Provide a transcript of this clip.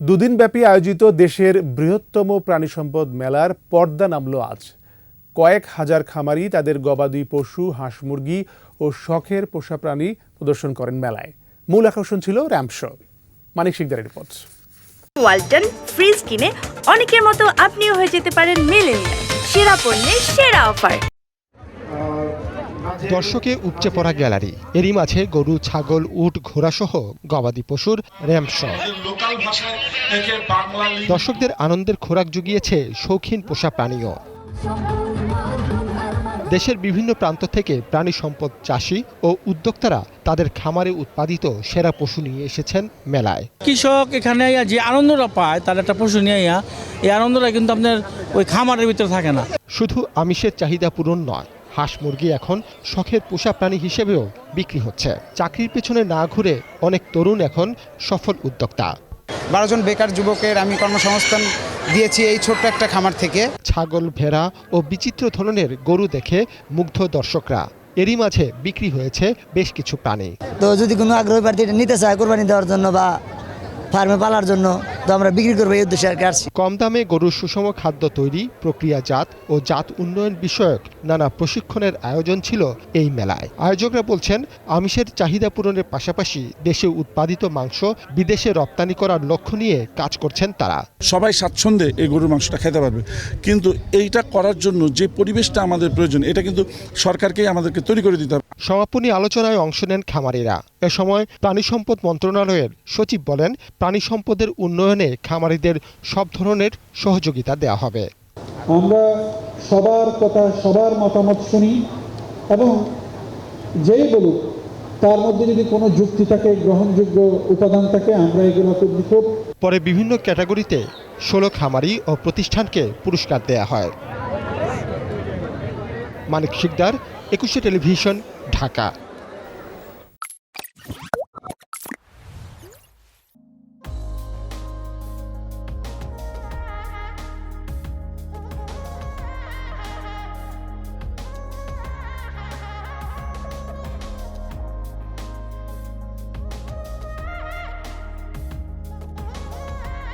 দুদিনব্যাপী আয়োজিত দেশের বৃহত্তম প্রাণী সম্পদ মেলার পর্দা নামল আজ। কয়েক হাজার খামারি তাদের গবাদি পশু, হাঁস মুরগি ও শখের পোষা প্রাণী প্রদর্শন করেন মেলায়। মূল আকর্ষণ ছিল র্যাম্প মানিক শিকদারের রিপোর্ট। ওয়ালটন ফ্রিজ কিনে অনেকের মতো আপনিও হয়ে যেতে পারেন মিলেনিয়াল। সেরা পণ্যের সেরা অফার। দর্শকে উপচে পড়া গ্যালারি। এরই মাঝে গরু ছাগল উট ঘোড়াসহ গবাদি পশুর র্যাম্প দর্শকদের আনন্দের খোরাক জুগিয়েছে শৌখিন পোষা প্রাণীও। দেশের বিভিন্ন প্রান্ত থেকে প্রাণী সম্পদ চাষী ও উদ্যোক্তারা তাদের খামারে উৎপাদিত সেরা পশু নিয়ে এসেছেন মেলায়। কৃষক এখানে যে আনন্দটা পায় তার একটা পশু নিয়ে এই আনন্দটা কিন্তু আপনার ওই খামারের ভিতরে থাকে না। শুধু আমিষের চাহিদা পূরণ নয় হাঁস মুরগি এখন শখের পোষা প্রাণী হিসেবেও বিক্রি হচ্ছে। চাকরির পেছনে না ঘুরে অনেক তরুণ এখন সফল উদ্যোক্তা। বারো জন বেকার যুবকের আমি কর্মসংস্থান দিয়েছি এই ছোট্ট একটা খামার থেকে। ছাগল ভেড়া ও বিচিত্র ধরনের গরু দেখে মুগ্ধ দর্শকরা। এরই মাঝে বিক্রি হয়েছে বেশ কিছু প্রাণী। তো যদি কোনো আগ্রহী প্রার্থী নিতে চায় কোরবানি দেওয়ার জন্য বা ফার্মে পালার জন্য তো আমরা বিক্রি করব এই উদ্দেশ্যে আর কি আসছি। কম দামে গরুর সুষম খাদ্য তৈরি প্রক্রিয়াজাত ও জাত উন্নয়ন বিষয়ক নানা প্রশিক্ষণের আয়োজন ছিল এই মেলায়। আয়োজকরা বলছেন আমিষের চাহিদা পূরণের পাশাপাশি দেশে উৎপাদিত মাংস বিদেশে রপ্তানি করার লক্ষ্য নিয়ে কাজ করছেন তারা। সবাই স্বাচ্ছন্দ্যে এই গরুর মাংসটা খেতে পারবে। কিন্তু এইটা করার জন্য যে পরিবেশটা আমাদের প্রয়োজন এটা কিন্তু সরকারকেই আমাদেরকে তৈরি করে দিতে হবে। সমাপনী আলোচনায় অংশ নেন খামারিরা। এ সময় প্রাণী সম্পদ মন্ত্রণালয়ের সচিব বলেন প্রাণী সম্পদের উন্নয়নে খামারিদের সব ধরনের সহযোগিতা দেওয়া হবে। আমরা সবার কথা সবার মতামত শুনি এবং যেই বলুক তার মধ্যে যদি কোনো যুক্তি থাকে গ্রহণযোগ্য উপাদান থাকে আমরা এগুলোকে পরে বিভিন্ন ক্যাটাগরিতে ষোলো খামারি ও প্রতিষ্ঠানকে পুরস্কার দেয়া হয়। মানিক শিকদার একুশে টেলিভিশন ঢাকা।